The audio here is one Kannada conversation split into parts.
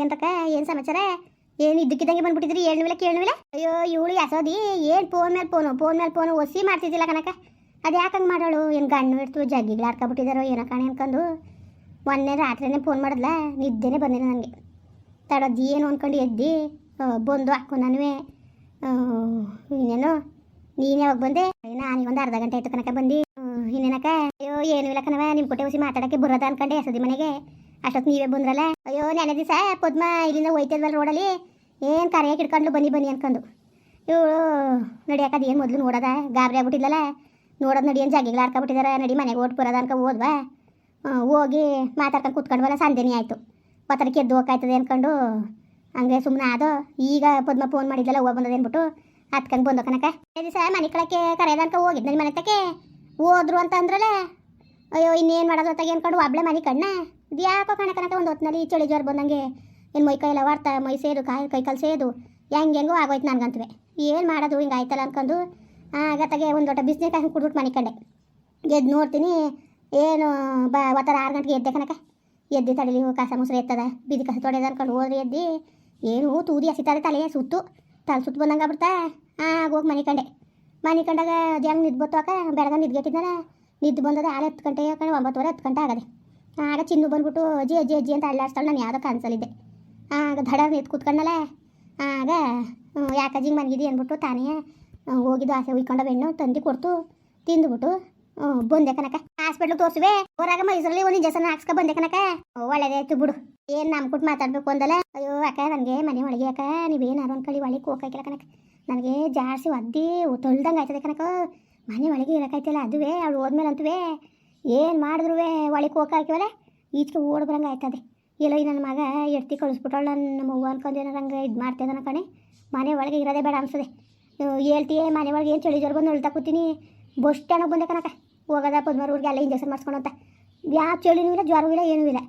ಏನ್ರಕ್ಕ ಏನು ಸಮಾಚಾರ? ಏನು ಇದ್ದಕ್ಕಿದ್ದಂಗೆ ಬಂದ್ಬಿಟ್ಟಿದ್ರಿ? ಏಳ್ನವಿಲ್ಲ ಮೇಲೆ ಅಯ್ಯೋ, ಇವಳು ಯಾಸೋದಿ ಏನ್ ಫೋನ್ ಮೇಲೆ ಫೋನು ಫೋನ್ ಮೇಲೆ ಫೋನು ಒಸಿ ಮಾಡ್ತಿದ್ದಿಲ್ಲ ಕನಕ ಅದು ಯಾಕೆ ಹಂಗೆ ಮಾಡೋಳು ಏನು ಗಣ್ಣು ಇಡ್ತು ಜಗ್ಗಿಗಳು ಆಡ್ಕೊಬಿಟ್ಟಿದಾರೋ ಏನೋ ಕಾಣೆ ಅನ್ಕೊಂಡು. ಮೊನ್ನೆ ರಾತ್ರಿನೇ ಫೋನ್ ಮಾಡಿದ್ಲ, ನಿದ್ದೆನೇ ಬಂದಿಲ್ಲ ನನಗೆ ತಡೋದು ಏನು ಅಂದ್ಕೊಂಡು ಎದ್ದಿ ಬಂದು ಹಾಕು ನಾನು ಇನ್ನೇನು? ನೀನು ಯಾವಾಗ ಬಂದೆ? ನಾನು ಒಂದು ಅರ್ಧ ಗಂಟೆ ಆಯ್ತು ಕನಕ ಬಂದು. ಇನ್ನೇನಕ್ಕ? ಅಯ್ಯೋ, ಏನು ಇಲ್ಲ ಕಣವ ನಿಮ್ಮ ಕೊಟ್ಟೆ ಹೊಸಿ ಮಾತಾಡೋಕ್ಕೆ ಬರೋದ ಅನ್ಕೊಂಡೆ ಎಸದಿ ಮನೆಗೆ. ಅಷ್ಟೊತ್ತು ನೀವೇ ಬಂದ್ರಲ್ಲ? ಅಯ್ಯೋ ನೆನೆ ದಿವಸ ಪದ್ಮ ಇಲ್ಲಿಂದ ಹೋಯ್ತಿದ್ವಲ್ಲ ರೋಡಲ್ಲಿ. ಏನು ಕರೆಯಾಗಿ ಇಟ್ಕೊಂಡ್ಲು ಬನ್ನಿ ಬನ್ನಿ ಅನ್ಕೊಂಡು. ಇವಳು ನಡಿಯಾಕದು ಏನು ಮೊದಲು ನೋಡೋದ? ಗಾಬರಿ ಆಗ್ಬಿಟ್ಟಿದ್ದಲ್ಲ ನೋಡೋದು ನಡಿ ಏನು ಜಾಗಿಗಳು ಆಡ್ಕೊಬಿಟ್ಟಿದಾರೆ. ನಡಿ ಮನೆಗೆ ಓಟ್ ಬರೋದ ಅನ್ಕೊ ಹೋದ್ವಾ ಹೋಗಿ ಮಾತಾಡ್ಕೊಂಡು ಕೂತ್ಕೊಂಡ್ವಲ್ಲ, ಸಂಜೆನೇ ಆಯಿತು. ಪತ್ರಕ್ಕೆ ಎದ್ದು ಹೋಗಾಯ್ತದೆ ಅನ್ಕೊಂಡು. ಹಂಗೆ ಸುಮ್ಮನೆ ಅದು ಈಗ ಪದ್ಮ ಫೋನ್ ಮಾಡಿದ್ದಲ್ಲ ಹೋಗಿ ಬಂದದ ಅಂದ್ಬಿಟ್ಟು ಹತ್ಕಂಗೆ ಬಂದು ಕನಕ ದಿವಸ ಮನೆ ಕಳಕ್ಕೆ ಕರೆಯೋದ ಅನ್ಕೊ ಹೋಗಿದ್ದು ನನ್ನ ಮನೆ ತಕ್ಕೆ ಹೋದ್ರು ಅಂತ ಅಂದ್ರಲ್ಲ. ಅಯ್ಯೋ, ಇನ್ನೇನು ಮಾಡೋದು ಅಂತ ಅನ್ಕೊಂಡು, ಒಬ್ಳೆ ಮನೆ ಕಣ್ಣ. ಇದು ಯಾಕೋ ಕಣ ಕನಕ ಒಂದು ಹೊತ್ತಿನಲ್ಲಿ ಚಳಿ ಜ್ವರ ಬಂದಂಗೆ ಏನು ಮೈ ಕೈ ಎಲ್ಲ ವಾರ್ತಾ ಮೈ ಸೇದು ಕಾಯಿ ಕೈ ಕಾಲು ಸೇದು, ಹೆಂಗೆ ಹೆಂಗೋ ಆಗೋಯ್ತು ನನಗಂತವೆ. ಏನು ಮಾಡೋದು, ಹಿಂಗೆ ಆಯ್ತಲ್ಲ ಅಂದ್ಕೊಂಡು ಆಗತ್ತಾಗೆ ತಗೆ ಒಂದು ದೊಡ್ಡ ಬಿಸಿನೀರು ಕಾಯಿ ಕುಡ್ಬಿಟ್ಟು ಮನಿಕಂಡೆ ಎದ್ದು ನೋಡ್ತೀನಿ, ಏನು, ಬ ಒತ್ತರ ಆರು ಗಂಟೆಗೆ ಎದ್ದೆ ಕನಕ ಎದ್ದಿ ತಡಲಿ ಕಸ ಮುಸ್ರೆ ಎತ್ತದ, ಬೀದಿ ಕಸ ತೊಡೆದು ಅಂದ್ಕೊಂಡು ಹೋದ್ರೆ ಎದ್ದು, ಏನು, ತೂದಿ ಹಸಿತಾರೆ ತಲೆಗೆ ಸುತ್ತು, ತಲೆ ಸುತ್ತು ಬಂದಂಗೆ ಆಗ್ಬಿಡ್ತಾ ಆಗ ಹೋಗಿ ಮನೆ ಕಂಡೆ. ಮನೆ ಕಂಡಾಗ ಅದು ಹೆಂಗೆ ನಿದ್ದು ಬತ್ತುವಾಗ ಬೆಳಗ ನಿದ್ಗೆಟ್ಟಿದ್ದಾರ ನಿದ್ದು ಬಂದದ ಆಳು ಹತ್ತು ಗಂಟೆ ಕಣೆ, ಒಂಬತ್ತುವರೆ ಹತ್ತು ಗಂಟೆ ಆಗದೆ. ಆಗ ಚಿನ್ನು ಬಂದ್ಬಿಟ್ಟು ಅಜ್ಜಿ ಅಜ್ಜಿ ಅಜ್ಜಿ ಅಂತ ಅಲ್ಲಾಡ್ಸ್ತಾಳೆ. ನಾನು ಯಾವುದೋ ಕನ್ಸಲಿದ್ದೆ ಆಗ ದಡ ನಿಂತು ಕೂತ್ಕೊಂಡಲ್ಲ ಆಗ ಹ್ಮ್, ಯಾಕಜ್ಜಿ ಮನೆಗಿದ್ದು ಮನಗಿದಿ ಅಂದ್ಬಿಟ್ಟು ತಾನೇ ಹೋಗಿದ್ದು ಆಸೆ ಉಯ್ಕೊಂಡ ಬೆಣ್ಣು ತಂದು ಕೊಡ್ತು ತಿಂದ್ಬಿಟ್ಟು ಬಂದೆ ಕನಕ ಹಾಸ್ಪಿಟ್ಲ್ ತೋರಿಸುವೆ. ಹೊರಗೆ ಮೈಸೂರಲ್ಲಿ ಒಂದು ಇಂಜೆಕ್ಷನ್ ಹಾಕ್ಸ್ಕೊ ಬಂದೆ ಕನಕ ಒಳ್ಳೇದಾಯ್ತು ಬಿಡು. ಏನು ನಮ್ಮ ಕೊಟ್ಟು ಮಾತಾಡ್ಬೇಕು ಅಂದಲ್ಲ. ಅಯ್ಯೋ ಅಕ್ಕ ನನಗೆ ಮನೆ ಒಳಗೆ ಅಕ್ಕ ನೀವೇನಾರು ಅನ್ಕೊಳ್ಳಿ ಒಳಗೆ ಹೋಗಕ್ಕಿಲ್ಲ ಕನಕ ನನಗೆ ಜಾಸ್ತಿ ಒದ್ದಿ ತೊಳ್ದಂಗೆ ಆಯ್ತದೆ ಕನಕ ಮನೆ ಒಳಗೆ ಇರೋಕ್ಕಾಯ್ತಿಲ್ಲ ಅದುವೇ ಅವಳು ಹೋದ್ಮೇಲೆ ಅಂತುವೇ ಏನು ಮಾಡಿದ್ರು ಒಳಗೆ ಹೋಗಾಕಿವಲ್ಲ ಈಚೆಗೆ ಓಡ್ ಬರಂಗೆ ಆಯ್ತದೆ. ಎಲ್ಲೋ ನನ್ನ ಮಗ ಎಡ್ತಿ ಕಳಿಸ್ಬಿಟ್ಟವಳು ನನ್ನ ಅವ್ವ ಅನ್ಕೊಂಡು ಏನಾರು ಹಂಗೆ ಇದು ಮಾಡ್ತಿದ್ದಾನೆ ಕಣೆ. ಮನೆ ಒಳಗೆ ಇರೋದೇ ಬೇಡ ಅನ್ಸದೆ. ಹೇಳ್ತೀಯ ಮನೆ ಒಳಗೆ ಏನು ಚಳಿ ಜ್ವರ ಬಂದು ಉಳ್ತಾ ಕೂತೀನಿ. ಬಸ್ ಸ್ಟ್ಯಾಂಡಿಗೆ ಬಂದೆ ಕನಕ ಹೋಗೋದ ಊರಿಗೆ ಎಲ್ಲ ಇಂಜೆಕ್ಷನ್ ಮಾಡ್ಸ್ಕೊಂಡು ಅಂತ ಯಾವ ಚಳಿನೂ ಇಲ್ಲ, ಜ್ವರವೂ ಇಲ್ಲ, ಏನೂ ಇಲ್ಲ.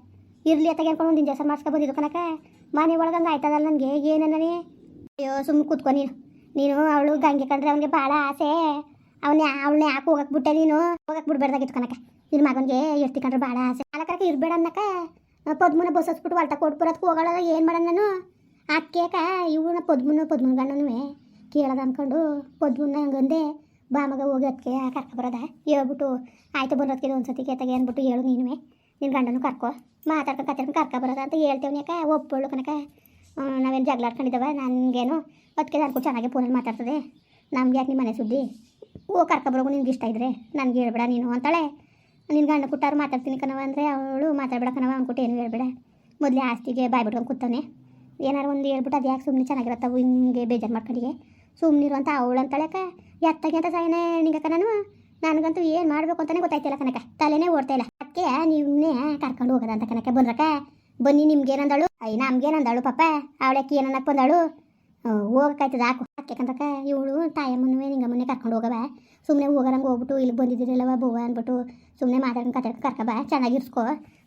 ಇರಲಿ ಅತ್ತಾಗ ಅನ್ಕೊಂಡು ಒಂದು ಇಂಜೆಕ್ಷನ್ ಬಂದಿದ್ದು ಕನಕ ಮನೆ ಒಳಗೆ ಹಂಗೆ ಆಯ್ತದಲ್ಲ ನನಗೆ ಏನಂದನೇ ಅಯ್ಯೋ ಸುಮ್ಮನೆ ಕೂತ್ಕೊ ನೀನು. ನೀನು ಅವಳು ಗಂಗೆ ಕಂಡ್ರೆ ಅವನಿಗೆ ಭಾಳ ಆಸೆ. ಅವನೇ ಅವಳನ್ನ ಯಾಕೆ ಹೋಗಕ್ಕೆ ಬಿಟ್ಟೆ ನೀನು? ಹೋಗಕ್ಕೆ ಬಿಡ್ಬಾರ್ದಾಗಿತ್ತು ಕನಕ ನಿನ್ನ ಮಗನಿಗೆ ಎಷ್ಟು ಕಂಡ್ರೆ ಭಾಳ ಆಸೆ. ಅಲಕರಕ್ಕೆ ಇರಬೇಡ ಅನ್ನಕ ಪದ್ಮನ ಬಸಸ್ಬಿಟ್ಟು ಹಸ್ಬಿಟ್ಟು ಹೊಲ್ಟ ಕೊಟ್ಟು ಬರೋದಕ್ಕೆ ಹೋಗೋಣ ಏನು ಮಾಡೋಣ ನಾನು ಅಕ್ಕೇಕ ಇವನ ಪದ್ಮನ ಪದ್ಮನ ಗಂಡನೂ ಕೇಳೋದು ಅಂದ್ಕೊಂಡು ಪದ್ಮನ ಹಂಗಂದೆ ಬಾ ಮಗ ಹೋಗಿ ಅದಕ್ಕೆ ಕರ್ಕೊ ಬರೋದ. ಹೇಳ್ಬಿಟ್ಟು ಆಯ್ತು ಬರೋದಕ್ಕೆ ಒಂದು ಸತಿ ಕೇತಾಗೆ ಅಂದ್ಬಿಟ್ಟು ಹೇಳು ನೀನುವೆ. ನಿನ್ನ ಗಂಡನು ಕರ್ಕೊ. ಮಾತಾಡ್ಕೊಂಡು ಕರ್ಕೊ ಬರೋದ ಅಂತ ಹೇಳ್ತೇವೆ ಯಾಕ ಒಪ್ಪಳು ಕನಕ ನಾವೇನು ಜಗಳಾಡ್ಕೊಂಡಿದ್ದಾವೆ ನನಗೇನು? ಅದಕ್ಕೆ ನಾನು ಚೆನ್ನಾಗಿ ಫೋನಲ್ಲಿ ಮಾತಾಡ್ತದೆ. ನಮ್ಗೆ ಯಾಕೆ ನಿಮ್ಮ ಮನೆ ಸುದ್ದಿ? ಓ ಕರ್ಕೊಬರೋಗು ನಿನ್ಗೆ ಇಷ್ಟ ಇದ್ರೆ ನನಗೆ ಹೇಳ್ಬೇಡ ನೀನು ಅಂತಾಳೆ. ನಿನ್ನ ಗಂಡ ಕುಟ್ಟಾರು ಮಾತಾಡ್ತೀನಿ ಕಣವ ಅಂದರೆ ಅವಳು ಮಾತಾಡ್ಬೇಡ ಕಣವ ಅಂದ್ಬಿಟ್ಟು ಏನು ಹೇಳ್ಬೇಡ. ಮೊದಲೇ ಆಸ್ತಿಗೆ ಬಾಯ್ ಬಿಟ್ಕೊಂಡು ಕೂತಾನೆ ಏನಾರು ಒಂದು ಹೇಳ್ಬಿಟ್ಟು ಅದು ಯಾಕೆ ಸುಮ್ಮನೆ ಚೆನ್ನಾಗಿರತ್ತವು, ಹಿಂಗೆ ಬೇಜಾರು ಮಾಡ್ಕೊಂಡಿಗೆ. ಸುಮ್ಮನೆ ಇರುವಂಥ ಅವಳು ಅಂತಳಕ ಎತ್ತಾಗೆ ಅಂತ ಸಾಯನೆ ನಿಂಗಕ್ಕ ನಾನು. ನನಗಂತೂ ಏನು ಮಾಡಬೇಕು ಅಂತಾನೆ ಗೊತ್ತಾಯ್ತಿಲ್ಲ ಕನಕ ತಲೆನೇ ಓಡ್ತಾ ಇಲ್ಲ. ಅದಕ್ಕೆ ನಿಮ್ಮನ್ನೇ ಕರ್ಕೊಂಡು ಹೋಗೋದಂತ ಕನಕ ಬಂದ್ರಕ್ಕ ಬನ್ನಿ ನಿಮ್ಗೇನಂದಳು? ಐ ನಮ್ಗೇನಂದಳು ಪಾಪ? ಅವಳಕ್ಕೆ ಏನನ್ನಕ್ಕೆ ಬಂದಳು? ಹೋಗಕ್ಕಾಯ್ತದ ಹಾಕು ಯಾಕಂತಕ ಇವಳು ತಾಯಮ್ಮನೂ ಮೊನ್ನೆ ಕರ್ಕೊಂಡು ಹೋಗವ ಸುಮ್ಮನೆ ಹೋಗೋರಂಗೆ ಹೋಗ್ಬಿಟ್ಟು ಇಲ್ಲಿ ಬಂದಿದ್ದೀರಲ್ಲವ ಬೋವ ಅಂದ್ಬಿಟ್ಟು ಸುಮ್ಮನೆ ಮಾತಾಡ್ಕೊಂಡು ಕತೆ ಕರ್ಕಬ ಚೆನ್ನಾಗಿ ಇರ್ಸ್ಕೊ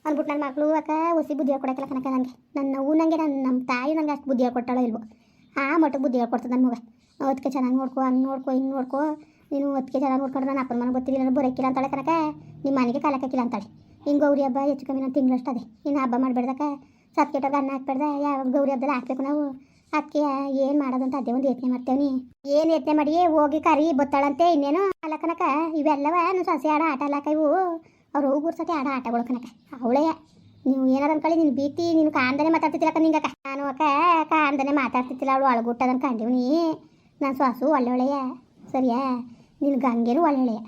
ಅಂದ್ಬಿಟ್ಟು ನನ್ನ ಮಕ್ಕಳು ಅಕ್ಕ ಒಸಿ ಬುದ್ಧಿ ಹೇಳ್ಕೊಡಕ್ಕಿಲ್ಲ ಕನಕ ನನಗೆ. ನನ್ನ ನೋವು ನನಗೆ ನನ್ನ ನಮ್ಮ ತಾಯಿ ನನಗೆ ಅಷ್ಟು ಬುದ್ಧಿ ಹೇಳ್ಕೊಟ್ಟಾಳೋ ಇಲ್ವೋ. ಆ ಮಟ್ಟಕ್ಕೆ ಬುದ್ಧಿ ಕೊಡ್ತದೆ ನನ್ನ ಮಗ. ಅದಕ್ಕೆ ಚೆನ್ನಾಗಿ ನೋಡ್ಕೊ, ಹಂಗೆ ನೋಡ್ಕೊ, ಹಿಂಗೆ ನೋಡ್ಕೊ. ನೀನು ಅದಕ್ಕೆ ಚೆನ್ನಾಗಿ ನೋಡ್ಕೊಂಡ್ರೆ ನನ್ನ ಅಪ್ಪನ ಮನೆಗೆ ಗೊತ್ತಿಲ್ಲ ನಾನು ಬರೋಕ್ಕಿಲ್ಲ ಅಂತಾಳೆ ಕನಕ ನಿಮ್ಮ ಮನೆಗೆ ಕಾಲಕ್ಕಿಲ್ಲ ಅಂತಾಳೆ. ಹಿಂಗೆ ಗೌರಿ ಹಬ್ಬ ಹೆಚ್ಚು ಕಮ್ಮಿ ನಾನು ತಿಂಗಳಷ್ಟು ಅದೇ. ಇನ್ನು ಹಬ್ಬ ಮಾಡಬೇಡ್ದಕ್ಕ. ಸತ್ಕೆಟಾಗ ಅನ್ನ ಹಾಕ್ಬೇಡ್ದೆ. ಯಾವ ಗೌರಿ ಹಬ್ಬದಲ್ಲಿ ಹಾಕ್ಬೇಕು ನಾವು? ಅದಕ್ಕೆ ಏನು ಮಾಡೋದಂತ ಅದೇ ಒಂದು ಯತ್ನೆ ಮಾಡ್ತೇವನಿ. ಏನು ಯತ್ನೆ ಮಾಡಿ? ಹೋಗಿ ಕರಿ, ಬತ್ತಾಳಂತೆ ಇನ್ನೇನು? ಅಲ್ಲ ಕನಕ, ಇವೆಲ್ಲವ ನಾನು ಸೊಸೆ ಆಡ ಆಟ ಅಲ್ಲಕ ಇವು. ಅವ್ರು ಹೋಗಿ ಸತಿ ಆಡ ಆಟಗಳು ಕನಕ. ಅವಳೇ. ನೀವು ಏನಾರು ಅನ್ಕೊಳ್ಳಿ, ನೀನು ಬೀತಿ, ನೀನು ಕಾಂದನೆ ಮಾತಾಡ್ತಿದ್ದಿಲ್ಲ ನಿಂಗಕ್ಕ. ನಾನು ಅಕ್ಕ ಕಾಂದನೆ ಮಾತಾಡ್ತಿದ್ದಿಲ್ಲ, ಅವಳು ಒಳಗುಟ್ಟದನ್ ಕಂಡೀವ್ನಿ. ನಾನು ಒಳ್ಳೆ ಒಳ್ಳೆಯ ಸರಿಯಾ? ನಿನ್ನ ಗಂಗೆನೂ ಒಳ್ಳೆಯ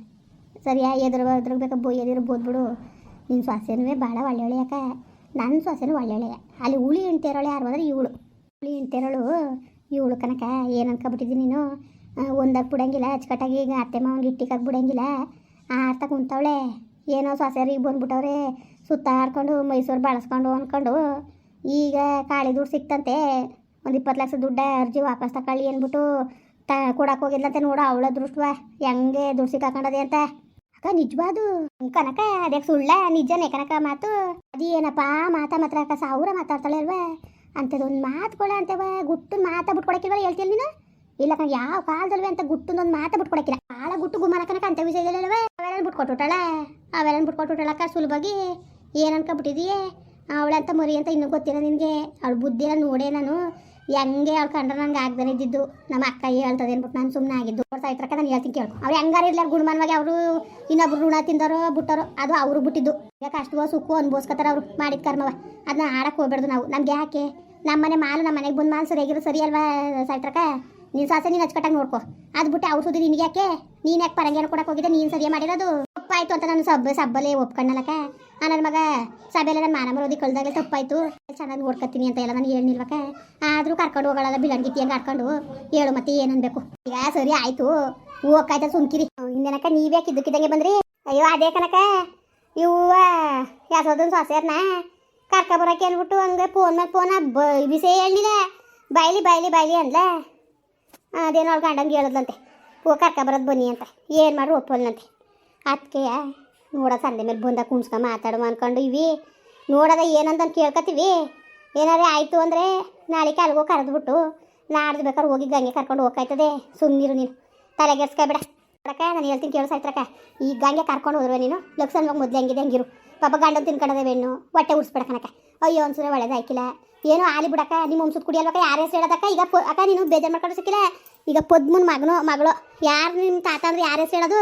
ಸರಿಯಾ? ಎದುರು ಎದುರು ಬೇಕಾ ಬೋ, ಎದುರು ಬೋದ್ಬಿಡು ನಿನ್ನ ಸೊಸೆನೂ ಭಾಳ ಒಳ್ಳೆಯಕ ನನ್ನ ಸೊಸೆನೂ ಒಳ್ಳೆಯ ಅಲ್ಲಿ ಹುಳಿ ಹೆಣ್ತಿರೋಳೆ ಯಾರು ಬಂದ್ರೆ ಇವಳು. ಹುಳಿ. ಅಂತೇಳು ಇವಳು ಕನಕ ಏನು ಅನ್ಕೊಬಿಟ್ಟಿದ್ದೀನಿ ನೀನು? ಒಂದಾಗ ಬಿಡಂಗಿಲ್ಲ, ಅಚ್ಚುಕಟ್ಟಾಗಿ ಈಗ ಅತ್ತೆ ಮಾವನಿಗೆ ಇಟ್ಟಿಕಾಗಿ ಬಿಡಂಗಿಲ್ಲ. ಆಡ್ತಾ ಕುಂತವಳೆ. ಏನೋ ಸೊಸೆರಿಗೆ ಬಂದ್ಬಿಟ್ಟವ್ರೆ. ಸುತ್ತಾಡ್ಕೊಂಡು, ಮೈಸೂರು ಬಳಸ್ಕೊಂಡು ಅಂದ್ಕೊಂಡು ಈಗ ಕಾಳಿ ದುಡ್ಡು ಸಿಕ್ತಂತೆ. ಒಂದು ಇಪ್ಪತ್ತು ಲಕ್ಷ ದುಡ್ಡ ಅರ್ಜಿ ವಾಪಸ್ ತಕೊಳ್ಳಿ ಅಂದ್ಬಿಟ್ಟು ತ ಕೊಡಕ್ಕೆ ಹೋಗಿದ್ಲಂತೆ ನೋಡು ಅವಳ ದೃಷ್ಟವ. ಹೆಂಗೆ ದುಡ್ಡು ಸಿಕ್ಕಾಕೊಂಡದೆ ಅಂತ. ಅಕ್ಕ, ನಿಜವಾದು. ಕನಕ ಅದಕ್ಕೆ ಸುಳ್ಳ? ನಿಜನೇ ಕನಕ ಮಾತು. ಅದೇನಪ್ಪ ಮಾತಾ ಮಾತ್ರ ಅಕ್ಕ, ಸಾವಿರ ಮಾತಾಡ್ತಾಳೆ ಅಲ್ವಾ? ಅಂಥದ್ದೊಂದು ಮಾತುಗಳ ಅಂತವ ಗುಟ್ಟು ಮಾತಾ ಬಿಟ್ಕೊಡಕ್ಕಿಲ್ವ ಹೇಳ್ತೀನಿ ನೀನು? ಇಲ್ಲ ಕಣ, ಯಾವ ಕಾಲದಲ್ವೇ ಅಂತ ಗುಟ್ಟೊಂದೊಂದು ಮಾತಾ ಬಿಟ್ಕೊಡಕ್ಕಿಲ್ಲ ಭಾಳ ಗುಟ್ಟು ಗುಮಾನ ಕನಕ ಅಂತ ವಿಷಯದಲ್ಲವೇ ಅವೆಲ್ಲ ಬಿಟ್ಕೊಟ್ಟುಟಾಳ ಅವೆಲ್ಲ ಬಿಟ್ಕೊಟ್ಬಿಟ್ಟಳಕ್ಕ ಸುಲಭವಾಗಿ ಏನು ಅನ್ಕೊಬಿಟ್ಟಿದೀಯೇ ಅವಳಂತ ಮರಿ ಅಂತ ಇನ್ನೂ ಗೊತ್ತಿಲ್ಲ ನಿನಗೆ. ಅವಳು ಬುದ್ಧಿನ ನೋಡೇ ನಾನು. ಹೆಂಗೆ ಹೇಳ್ಕೊಂಡ್ರೆ ಕಂಡ್ರೆ ನಂಗೆ ಆಗ್ದೇ ಇದ್ದಿದ್ದು. ನಮ್ಮ ಅಕ್ಕ ಹೇಳ್ತದೆ ಅಂದ್ಬಿಟ್ಟು ನಾನು ಸುಮ್ಮನೆ ಆಗಿದ್ದು. ಅವ್ರ ಸಾಯ್ತ್ರಕ್ಕ ನಾನು ಹೇಳ್ತೀನಿ ಕೇಳ್ಕೊ ಅವ್ರು ಹೆಂಗಾರ ಇರ್ಲಾರ ಗುಣಮಾನವಾಗಿ ಅವರು ಇನ್ನೊಬ್ರು ಋಣ ತಿಂದರೋ ಬಿಟ್ಟರೋ, ಅದು ಅವರು ಬಿಟ್ಟಿದ್ದು. ಈಗ ಕಷ್ಟವೋ ಸುಖವೋ ಅನ್ಬೋಸ್ಕೊತಾರೆ ಅವ್ರು ಮಾಡಿದ ಕರ್ಮವ? ಅದನ್ನ ಆಡಕ್ಕೆ ಹೋಗ್ಬಾರ್ದು ನಾವು. ನಮ್ಗೆ ಯಾಕೆ? ನಮ್ಮ ಮನೆ ಮಾಲು ನಮ್ಮ ಮನೆಗೆ ಬಂದು ಮಾಲು ಸರಿಯಾಗಿರೋ ಸರಿ ಅಲ್ವಾ ಸಾಯ್ತ್ರಕ್ಕ ನೀನು ಸಾಸೆ ನೀನು ಅಚ್ಚುಕಟ್ಟಾಗಿ ನೋಡ್ಕೊ. ಅದು ಬಿಟ್ಟು ಅವ್ರು ಸುದ್ದಿ ನಿನಗೆ ಯಾಕೆ? ನೀನು ಯಾಕೆ ಪರಂಗೇನು ಕೊಡಕ್ಕೆ ಹೋಗಿದ್ದೆ? ನೀನು ಸರಿಯಾಗಿ ಮಾಡಿರೋದು. ತಪ್ಪಾಯ್ತು ಅಂತ ನಾನು ಸಬ್ಬ ಸಬ್ಬಲ್ಲೇ ಒಪ್ಕೊಂಡಲ್ಲಕ್ಕ? ಆ ನನ್ನ ಮಗ ಸಭೆಲ್ಲ ನನ್ನ ಮಾನ ಮರೋದಿ ಕಳ್ದಾಗಲೇ ತಪ್ಪಾಯ್ತು. ಚೆನ್ನಾಗಿ ನೋಡ್ಕೊತೀನಿ ಅಂತ ಎಲ್ಲ ನಾನು ಹೇಳಿಲ್ವಕ್ಕ ಆದರೂ ಕರ್ಕೊಂಡು ಹೋಗೋಲ್ಲ ಬಿಲಂಗಿತಿ ಹಂಗೆ ಕರ್ಕೊಂಡು. ಹೇಳು ಮತ್ತೆ ಏನು ಅನ್ಬೇಕು? ಈಗ ಸರಿ ಆಯಿತು. ಹೋಗ್ಕಾಯ್ತ ಸುಮ್ಕಿರಿ. ಇನ್ನೇನಕ್ಕ, ನೀವೇ ಇದ್ದಕ್ಕಿದ್ದಂಗೆ ಬಂದ್ರಿ? ಅಯ್ಯೋ, ಅದೇ ಕನಕ ಇವ್ವ, ಯಾಸೋದನ್ ಸೊಸೆಯರ್ನ ಕರ್ಕ ಬರೋಕೆ ಅಂದ್ಬಿಟ್ಟು ಹಂಗೆ ಫೋನ್ ಮೇಲೆ ಫೋನ ಬ ಬಿಸೇ ಹೇಳಿಲ್ಲ ಬಾಯ್ಲಿ ಬಾಯ್ಲಿ ಬಾಯ್ಲಿ ಅಂದ್ಲ. ಅದೇನೋ ಅವ್ಳು ಗಂಡಂಗೆ ಹೇಳಿದ್ಲಂತೆ. ಹೋ ಕರ್ಕ ಬರೋದು ಬನ್ನಿ ಅಂತ. ಏನು ಮಾಡ್ರು ಒಪ್ಪಲ್ನಂತೆ ಅದಕ್ಕೆ ನೋಡೋ ಸಂದೆ ಮೇಲೆ ಬಂದ ಕುಣ್ಸ್ಕೊಂಡು ಮಾತಾಡುವ ಅನ್ಕೊಂಡು ಇವಿ. ನೋಡದ ಏನಂತ ಕೇಳ್ಕೊತೀವಿ ಏನಾರೇ ಆಯಿತು ಅಂದರೆ ನಾಳೆ ಕಾಲ್ಗೋ ಕರೆದ್ಬಿಟ್ಟು ನಾಡ್ದು ಬೇಕಾದ್ರೆ ಹೋಗಿ ಗಂಗೆ ಕರ್ಕೊಂಡು ಹೋಗ್ಕಾಯ್ತದೆ. ಸುಮ್ಮನಿರು ನೀನು. ತಲೆಗೆಡ್ಸ್ಕೊಬೇಡ ನೋಡಕ್ಕ, ನಾನು ಹೇಳ್ತೀನಿ ಕೇಳು ಸಾಯ್ತ್ರಕ್ಕ. ಈ ಗಂಗೆ ಕರ್ಕೊಂಡು ಹೋದ್ರೆ ನೀನು ಲಕ್ಷಣವಾಗಿ ಮೊದಲು ಹೆಂಗಿದೆ ಹಂಗಿರು. ಪಾಪ ಗಂಡನ್ ತಿನ್ಕೊಂಡದೆ ಬೆಣ್ಣು ಹೊಟ್ಟೆ ಉಡ್ಸ್ಬೇಡ ಕಣಕ್ಕ. ಅಯ್ಯೋ ಒಂದ್ಸಲ ಒಳ್ಳೇದಾಯ್ಕಿಲ್ಲ ಏನೋ ಆಲಿ ಬಿಡಕ್ಕ ನಿಮ್ಮ ವಂಶದ ಕುಡಿಯಲ್ವಕ್ಕ ಯಾರು ಹೆಸರು ಹೇಳೋದಕ್ಕ? ಈಗ ಅಕ್ಕ, ನೀನು ಬೇಜಾರು ಮಾಡ್ಕೊಂಡು ಸಿಕ್ಕಿಲ್ಲ. ಈಗ ಪದ್ಮನ್ ಮಗನು ಮಗಳು, ಯಾರು ನಿಮ್ಮ ತಾತ ಅಂದ್ರೆ ಯಾರು ಹೆಸರು ಹೇಳೋದು?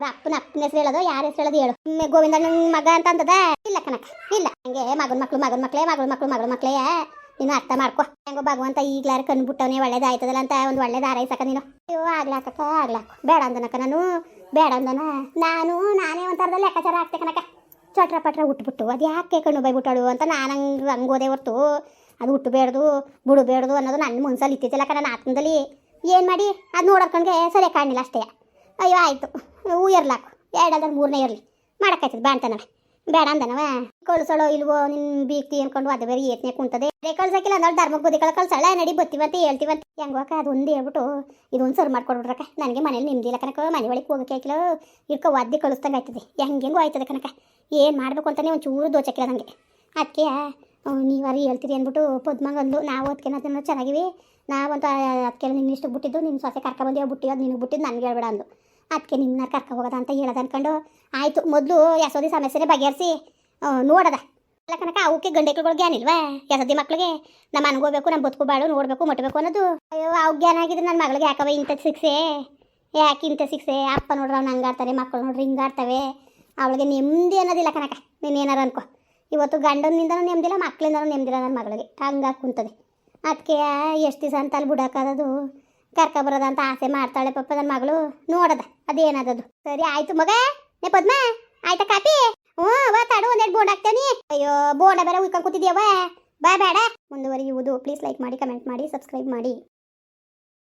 ಅಪ್ಪನ ಅಪ್ಪನ ಹೆಸರು ಹೇಳೋದು, ಯಾರ ಹೆಸರು ಹೇಳೋದು ಹೇಳು. ಗೋವಿಂದ ಗೋವಿಂದಣ್ಣನ ಮಗ ಅಂತ ಅಂತದ? ಇಲ್ಲ ಕನಕ ಇಲ್ಲ. ಹಂಗೆ ಮಗನ ಮಕ್ಳು, ಮಗನ ಮಕ್ಳೇ, ಮಗಳ ಮಕ್ಳು, ಮಗಳ ಮಕ್ಳೇ. ನೀನು ಅರ್ಥ ಮಾಡ್ಕೊ. ಹೆಂಗೋ ಭಗವಂತ ಈಗ್ಲಾರ ಕಣ್ಬಿಟ್ಟವನೇ ಒಳ್ಳೇದಾಯ್ತದಲ್ಲ ಅಂತ ಒಂದು ದಾರ ಐಸಕ ನೀನು. ಅಯ್ಯೋ ಆಗ್ಲಾಕಕ್ಕ ಆಗ್ಲಾಕ. ಬೇಡ ಅಂದನಕ ನಾನು, ಬೇಡ ಅಂದನ ನಾನು, ನಾನೇ ಒಂಥರದ ಲೆಕ್ಕಾಚಾರ ಹಾಕ್ತೆ ಕನಕ ಚಟ್ರ ಪಟ್ರ ಉಟ್ಬಿಟ್ಟು ಅದು ಯಾಕೆ ಕಣ್ಣು ಬೈಬಿಟ್ಟಾಳು ಅಂತ ನಾನು ಹಂಗೆ ಹಂಗೋದೆ ಹೊರ್ತು. ಅದು ಹುಟ್ಟಬೇಡ್ದು ಬಿಡಬೇಡ್ದು ಅನ್ನೋದು ನನ್ನ ಮನ್ಸಲ್ಲಿ ಇತ್ತಿತ್ತಲ್ಲ ಕಣ ನನ್ನ ಆತ್ಮದಲ್ಲಿ ಏನು ಮಾಡಿ? ಅದು ನೋಡೋಕಂಗೆ ಸರಿ ಕಾಣಲಿಲ್ಲ ಅಷ್ಟೇ. ಅಯ್ಯೋ, ಆಯಿತು. ಹೂ ಇರ್ಲಾಕು ಎರಡಲ್ದ್ರೆ ಮೂರನೇ ಇರಲಿ. ಮಾಡೋಕ್ಕಾಯ್ತದೆ ಬಾಣ್ತಾನವ ಬೇಡ ಅಂದನವ. ಕಳ್ಸೋಳೋ ಇಲ್ವೋ ನಿನ್ನ ಬೀಕ್ತಿ ಅನ್ಕೊಂಡು ಅದು ಬೇರೆ ಏತ್ನೇ ಕುಂತದೆ. ಅದೇ ಕಳ್ಸಕ್ಕಿಲ್ಲ ಅಂದ್ರೆ ಧರ್ಮ ಬುದ್ಧಿ ಕಳ ಕಳ್ಸಳ ನಡಿ ಬತ್ತೀವಂತ ಹೇಳ್ತೀವಂತ ಹೆಂಗೋಕ ಒಂದು ಹೇಳ್ಬಿಟ್ಟು ಇದೊಂದು ಸರ್ ಮಾಡ್ಕೊಡ್ಬಿಡ್ರಕ್ಕ ನನಗೆ ಮನೇಲಿ ನಿಮ್ದಿಲ್ಲ ಕನಕ ಮನೆ ಒಳಗೆ ಹೋಗಕ್ಕೆ ಹಾಕಿಲ್ಲ. ಇರ್ಕ ಒದ್ದಿ ಕಳಿಸ್ದಂಗೆ ಆಯ್ತದೆ. ಹೆಂಗೆಂಗೋ ಆಯ್ತದೆ ಕನಕ ಏನು ಮಾಡಬೇಕು ಅಂತಲೇ ಒಂದು ಚೂರು ದೋಚಕ್ಕಿಲ್ಲ ನನಗೆ ಅದಕ್ಕೆ ನೀವಾರು ಹೇಳ್ತೀರಿ ಅಂದ್ಬಿಟ್ಟು ಪದ್ಮಂಗ ಅಂದು ನಾವು ಅದಕ್ಕೆ ಚೆನ್ನಾಗಿವಿ. ನಾವಂತ ಅದಕ್ಕೆಲ್ಲ ನಿನ್ನ ಇಷ್ಟು ಬಿಟ್ಟಿದ್ದು ನಿನ್ನ ಸೊಸೆ ಕರ್ಕೊಬಂದು ಬಿಟ್ಟಿ ಅದು ನಿನಗೆ ಬಿಟ್ಟಿದ್ದು, ನನಗೆ ಹೇಳ್ಬೇಡ ಅಂದು ಅದಕ್ಕೆ ನಿಮ್ಮನ್ನ ಕರ್ಕೊ ಹೋಗೋದ ಅಂತ ಹೇಳೋದು ಅಂದ್ಕೊಂಡು ಆಯಿತು, ಮೊದಲು ಯಸೋದಿ ಸಮಸ್ಯೆನೇ ಬಗೆಹರಿಸಿ ನೋಡದ. ಅಲ್ಲ ಕನಕ ಅವಕ್ಕೆ ಗಂಡೆಕ್ಳುಗಳು ಜ್ಞಾನ ಇಲ್ವಾ? ಯಸದಿ ಮಕ್ಕಳಿಗೆ ನಮ್ಮ ಅನ್ಕೋಬೇಕು ನಮ್ಮ ಬದುಕುಬಾಳು ನೋಡಬೇಕು ಮುಟ್ಟಬೇಕು ಅನ್ನೋದು. ಅಯ್ಯೋ ಅವು ಜ್ಞಾನ ಆಗಿದ್ರೆ ನನ್ನ ಮಗಳಿಗೆ ಯಾಕವ ಇಂಥ ಶಿಕ್ಷೆ? ಯಾಕೆ ಇಂಥ ಶಿಕ್ಷೆ? ಅಪ್ಪ ನೋಡ್ರಿ ಅವ್ನು ಹಂಗಾಡ್ತಾರೆ ಮಕ್ಕಳು ನೋಡ್ರಿ ಹಿಂಗಾಡ್ತವೆ ಅವಳಿಗೆ ನೆಮ್ಮದಿ ಅನ್ನೋದಿಲ್ಲ ಕನಕ ನೀನು ಏನಾರು ಅನ್ಕೋ. ಇವತ್ತು ಗಂಡನಿಂದನೂ ನೆಮ್ಮದಿಲ್ಲ ಮಕ್ಕಳಿಂದನೂ ನೆಮ್ಮದಿಲ್ಲ ನನ್ನ ಮಗಳಿಗೆ. ಹಂಗಾಗಿ ಕುಂತದೆ. ಅದಕ್ಕೆ ಎಷ್ಟು ದಿವಸ ಅಂತ ಅಲ್ಲಿ ಬಿಡೋಕ್ಕಾಗೋದು ಕರ್ಕ ಬರೋದಂತ ಆಸೆ ಮಾಡ್ತಾಳೆ ಪಪ್ಪ ನನ್ನ ಮಗಳು. ನೋಡದ, ಅದೇನದದು. ಸರಿ ಆಯ್ತು ಮಗ ನೇ ಪದ್ಮ, ಆಯ್ತಾ ಕಾಪಿ? ಹ್ಞೂ, ವಾ, ತಡು, ಒಂದೆರಡು ಬೋರ್ಡ್ ಹಾಕ್ತೇನಿ. ಅಯ್ಯೋ, ಬೋರ್ಡ ಬೇರೆ ಉಯ್ಕೊಂಡು ಕೂತಿದ್ಯವ ಬಾ, ಬೇಡ. ಮುಂದುವರಿಯುವುದು. ಪ್ಲೀಸ್ ಲೈಕ್ ಮಾಡಿ, ಕಮೆಂಟ್ ಮಾಡಿ, ಸಬ್ಸ್ಕ್ರೈಬ್ ಮಾಡಿ.